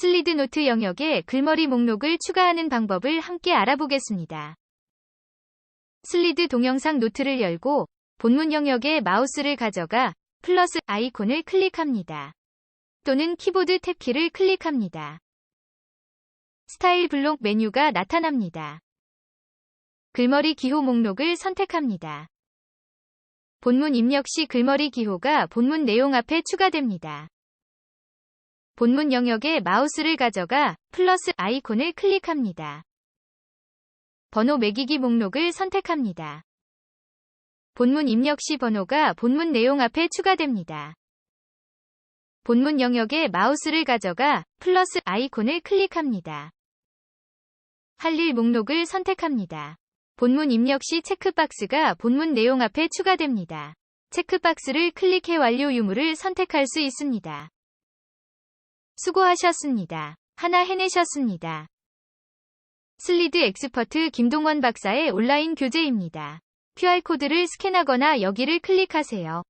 슬리드 노트 영역에 글머리 목록을 추가하는 방법을 함께 알아보겠습니다. 슬리드 동영상 노트를 열고 본문 영역에 마우스를 가져가 플러스 아이콘을 클릭합니다. 또는 키보드 탭키를 클릭합니다. 스타일 블록 메뉴가 나타납니다. 글머리 기호 목록을 선택합니다. 본문 입력 시 글머리 기호가 본문 내용 앞에 추가됩니다. 본문 영역에 마우스를 가져가 플러스 아이콘을 클릭합니다. 번호 매기기 목록을 선택합니다. 본문 입력 시 번호가 본문 내용 앞에 추가됩니다. 본문 영역에 마우스를 가져가 플러스 아이콘을 클릭합니다. 할 일 목록을 선택합니다. 본문 입력 시 체크박스가 본문 내용 앞에 추가됩니다. 체크박스를 클릭해 완료 유무를 선택할 수 있습니다. 수고하셨습니다. 하나 해내셨습니다. 슬리드 엑스퍼트 김동원 박사의 온라인 교재입니다. QR코드를 스캔하거나 여기를 클릭하세요.